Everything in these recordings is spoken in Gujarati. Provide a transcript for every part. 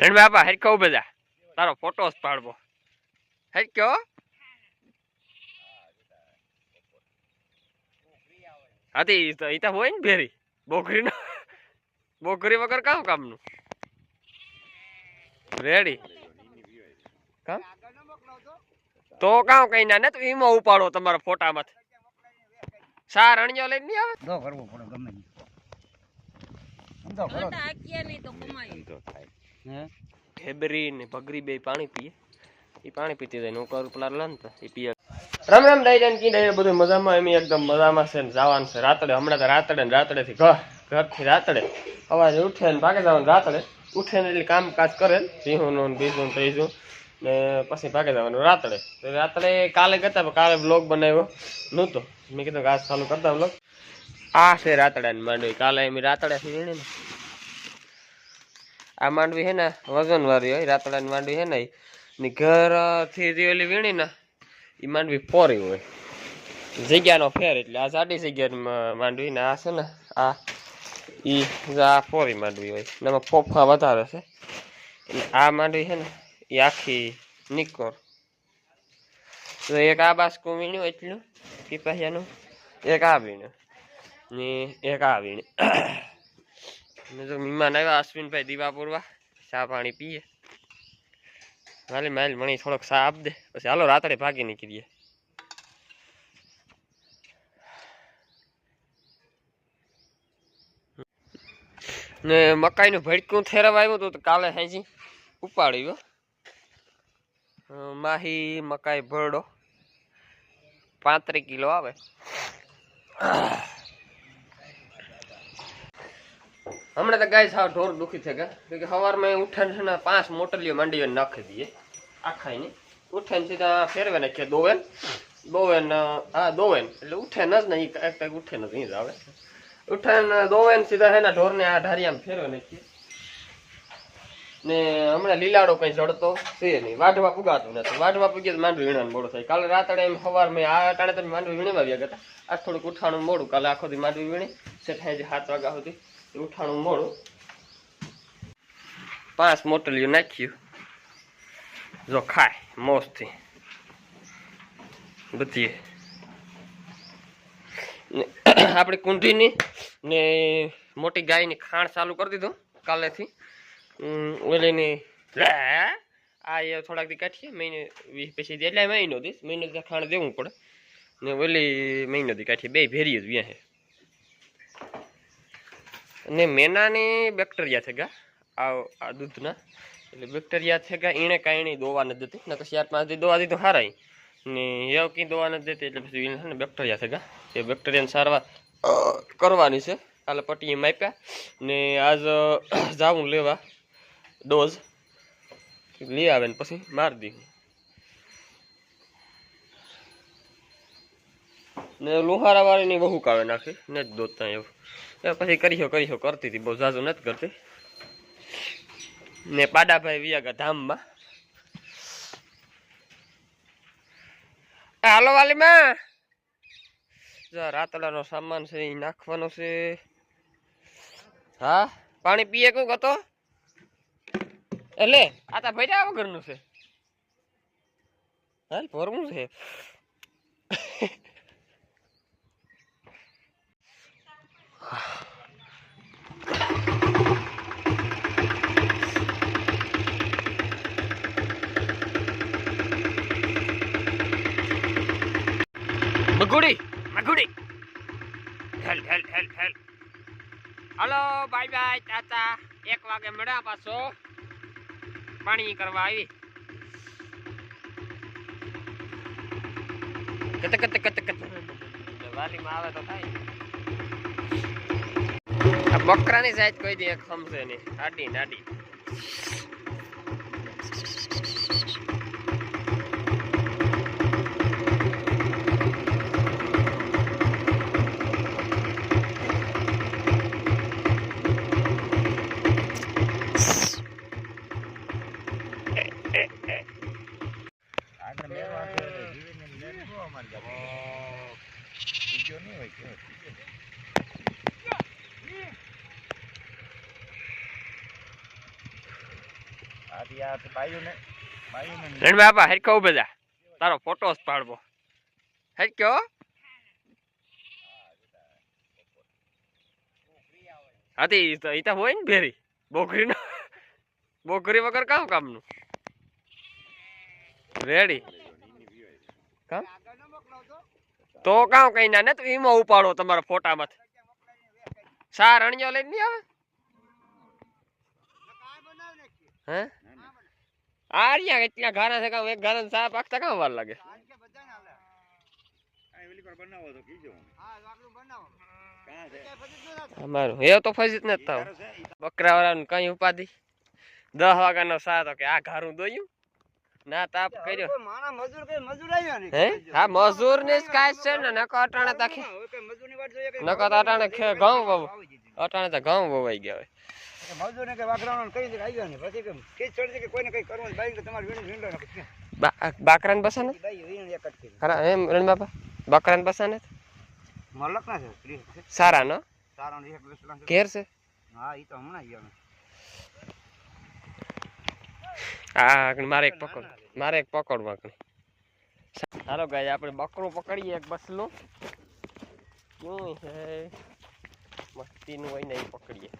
રણ બાપા હેરખો બધા. તારો ફોટો જ પાડવો. હેરખ્યો હાથી તો તો હોય ને ભેરી. બોકરી નો બોકરી વગર કામ કામનું? રેડી કામ? તો કામ કઈ ના ને તો ઈમાં ઉપાડો તમારા ફોટામાંથી. સાર અણિયો લઈને નહીં આવે? તો કરવો પડે ગમે ઈ. સમજો ખરો હે ફેબરી ને ભગરી બે પાણી પીએ. એ પાણી પીતી જાય નોકર પેલા લે ને તો એ પીએ. રામ રામ ડાયરા કી ડાયરા બધું મજામાં એમ એકદમ મજામાં છે ને જવાનું છે રાતડે. હમણાં તો રાતડે ને રાતડે થી ઘર ઘરથી રાતડે. અવાજ ઉઠે ને ભાગે જવાનું રાતડે. ઉઠે ને એટલે કામકાજ કરે ને ભીહું નું ને બીજું ને ત્રીજું. ને પછી ભાગે જવાનું રાતડે. તો રાતડે કાલે કરતા પણ કાલે બ્લોગ બનાવ્યો નહોતો. મેં કીધું કે આજ ચાલુ કરતા બ્લોગ આ છે રાતડાની માંડવી. કાલે એમ રાતડાથી વીણી ને આ માંડવી હે ને, વજન વાળી હોય, રાતડાની માંડવી હે ને. ની ઘર જે ઓલી વીણી ને એ માંડવી પોરી હોય. જગ્યાનો ફેર એટલે આ જાડી જગ્યાની માંડવી ને આ છે ને, આ, ઈ આ પોરી માંડવી હોય. ને એમાં ફોફા વધારે છે. એટલે આ માંડવી છે ને એ આખી નિકોર. તો એક આ બાસકું વીણ્યું એટલું, પીપાહિયાનું, એક આ વીણ્યું. ને એક આ વીણી ને જો મહેમાન આવ્યા અશ્વિનભાઈ દીવા પૂરવા. ચા પાણી પીએ. માલી માલ મણી થોડોક ચા આપ દે. પછી હાલો રાતડે ભાગી નીકળીએ. ને મકાઈનું ભડકું થેરવા આવ્યું તો કાલે હેજી ઉપાડ્યું માહી મકાઈ ભરડો. પાંત્રીસ કિલો આવે. હમણાં તો ગાય સાવ ઢોર દુખી છે કે? સવારમાં ઉઠાને છે ને પાંચ મોટલીઓ માંડીઓ નાખી દઈએ. આખાઈને ઉઠાને સીધા ફેરવે નાખીએ દોવેન. દોવેન હા, દોવેન. એટલે ઉઠે ન જ ને, ઈ એક એક ઉઠે ન જ આવે. ઉઠાને દોવેન સીધા છે ને ઢોરને આ ઢારિયામાં ફેરવે નાખીએ. ને હમણાં લીલાડો કઈ જડતો છે નહીં. વાઢવા પુગાતું નથી. વાઢવા પૂગીએ તો માંડવી વીણવાનું મોડું થાય. કાલે રાતડે એમ સવારમાં આ ટાણે તમે માંડવી વીણવા આવ્યા હતા આ થોડુંક ઉઠાણું મોડું. કાલે આખો દી માંડવી વીણી. સેઠાઈ સાત વાગ્યા સુધી. ઉઠાણું મોડું. પાંચ મોટલીઓ નાખ્યું. જો ખાય, મોજથી. બધી. આપણી કુંઢીની ને મોટી ગાયની ખાણ ચાલુ કરી દીધું કાલેથી. ઓલીની આ એ થોડાક દી કાઢીએ, મહિને વીસ પછી એટલે મહિનો દીસ મહિનો ખાણ દેવું પડે. ને ઓલી મહિનો દી કાઢીએ, બે ભેરી જ વ્યાહે. ને મેનાની બેક્ટેરિયા છે ગયા આ દૂધના. એટલે બેક્ટેરિયા છે ગયા એણે કાંઈ દોવા નથી દેતી. નકર ચાર પાંચ દી દોવા દીધું હારાય. ને એવું કંઈ દોવા નથી દેતી, એટલે પછી એને બેક્ટેરિયા છે ગા એ બેક્ટેરિયાની સારવાર કરવાની છે. કાલે પટ્ટીએ માપ્યા ને આજ જાવું લેવા. ડોઝ. લઈ આવે ને પછી મારી દી. ને લુહારા વાળીની બહુ કાવે નાખી. ને જ દોતા એવું પછી કરીશો કરીશો, કરતી હતી. બહુ ઝાઝું નથી કરતી. ને પાડાભાઈ વિયાગા ધામમાં. હાલો વાલીમાં. જો રાતડાનો સામાન છે એ નાખવાનો છે. હા? પાણી પીએ કું હતો? એટલે આ તો ભર્યા વગરનું છે. હાલ ભરવું છે. મગુડી મગુડી હેલ હેલ હેલ હેલ હાલો બાય બાય તાતા એક વાગે મળ્યા પાછો પાણી કરવા આવી કત કત કત કત વાલીમાં આવે તો થાય આ બકરાની સાઈઝ કોઈ દી એક સમજે નહીં. આડી નાડી રણ બાપા હેરકો બધા. તારો ફોટોસ પાડવો. હેરકો હાથી, ઈ તો હોય ને ભેરી. બોકરી નો બોકરી વગર કામ કામનું? રેડી. તો કામ કઈ ના ને તો એમાં ઉપાડો તમારા ફોટામાં સાર અણિયો લઈને નહીં આવે? હે? આર્યા કેટલા ઘારા છે કામ એક ઘારા સાપ પાકતા કામ વાર લાગે? આ ઓલી પર બનાવો તો કીજો કાં છે? અમારું એ તો ફજીત ને થાવ. બકરા વાળાનું કઈ ઉપાધિ? દસ વાગ્યાનો સા તો કે આ ઘારું દોયું. ના તાપ કર્યો. માણા મજૂર કઈ મજૂર આવ્યા ને હે? હા મજૂર ને જ કાંઈ છે ને નકો અટાણે તો આખી મજૂરની વાત જોઈએ કે નકો અટાણે ખે ઘઉં વવ અટાણે તો ઘઉં વવાઈ ગયા હોય. મજૂર ને કે વાગરાવાનો કઈ દીક આવ્યા ને? પછી કે ચડી કે કોઈને કઈ કરવાનું બાઈ તમારે વીણી વીણો ને પછી બા- બસાને બાઈ વીણી એક જ ખરા એમ રણ બાપા બકરાને બસાને મલક ના છે સ્ત્રી છે. સારા નો એક બેસલા છે. હા ઈ તો હમણાં મારે એક પકડ મારે એક પકડવા આગળ. હાલો ગાય આપણે બકરું પકડીએ એક બસલું. શું છે મસ્તીનું હોય ને એ પકડીએ.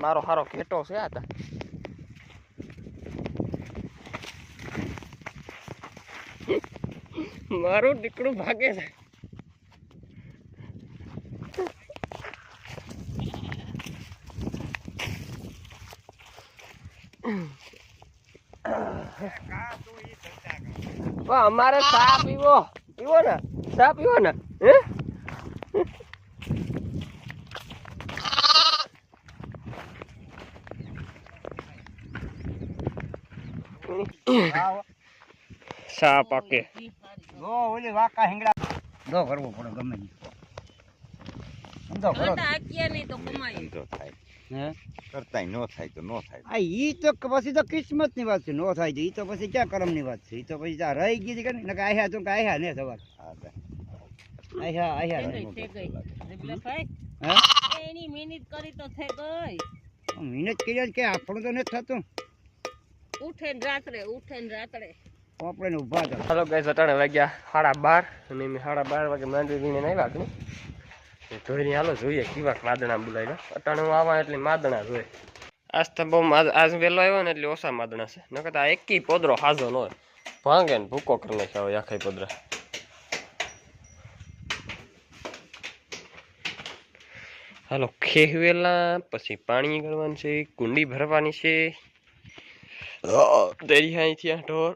મારો હારો ઘેટો છે આ મારું દીકરું ભાગે છે. અમારે ચા પીવો. પીવો ને? ચા પીવો ને? હે? ચા પાકે જો ઓલી વાકા હિંગડા દો કરવો પડે ગમે ઈ. સમજો કરો. ઈ તો થાય. હે? કરતાંય નો થાય તો નો થાય. આ ઈ તો પછી તો કિસ્મતની વાત છે. નો થાય ઈ તો પછી ક્યાં કરમની વાત છે? ઈ તો પછી ત્યાં રહી ગઈ છે કે તો આહ્યા ને સવાર. હા તે. આહ્યા આહ્યા ને નો તો લાગે. હે? એની મિનિટ કરી તો થઈ ગઈ. મહેનત કર્યા કે આપણું તો નથી થતું. ઉઠે ને રાત્રે ઉઠે ને રાત્રે. આપણે ઊભા હતા. હાલો ગાય અટાણે વાગ્યા સાડા બાર અને મેં સાડા બાર વાગે માંડવી વીણે નહીં વાગણી ધોઈને હાલો જોઈએ કેવા માદણા બોલાવ્યા. અટાણે હું આવા એટલે માદણા જોઈએ. આજ તો બહુ આજ વહેલો આવ્યો ને એટલે ઓછા માદણા છે. નકર તો આ એકી પોદરો હાજો ન હોય. ભાંગે ને ભૂકો કરી નાખ્યા હોય આખા પોદરા. હાલો ખેહવેલા પછી પાણી ગળવાનું છે કુંડી ભરવાની છે. દરિયા અહીંથી આ ઢોર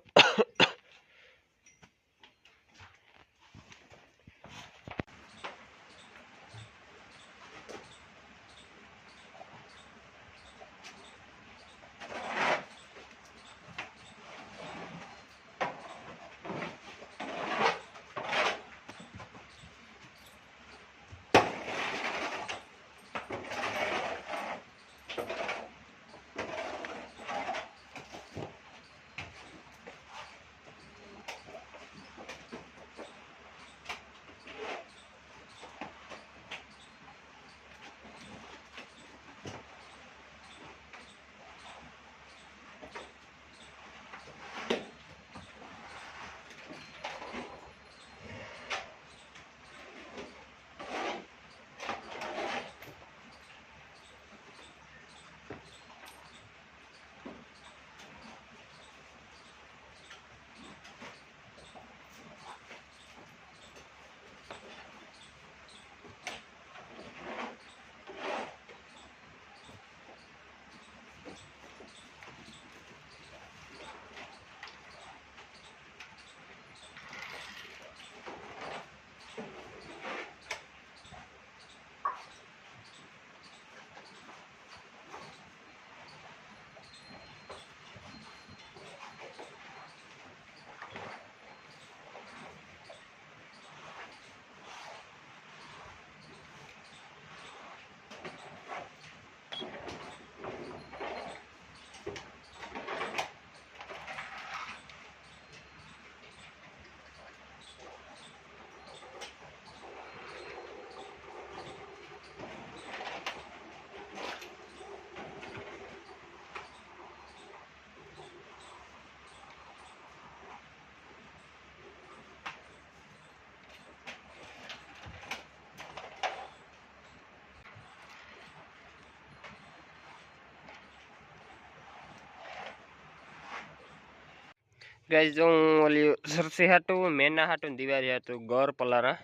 ગાઈસ જો હું ઓલી સરસી હાટું, મેના હાટું દિવાળી હાટું, ગોર પલારા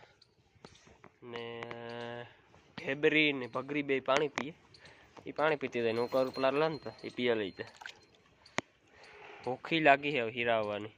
ને ફેબરી ને ભગરી બે પાણી પીએ. એ પાણી પીતી જાય હું પલાર લે ને તો એ પીએ લઈ જાય. ભૂખી લાગી છે હીરાવવાની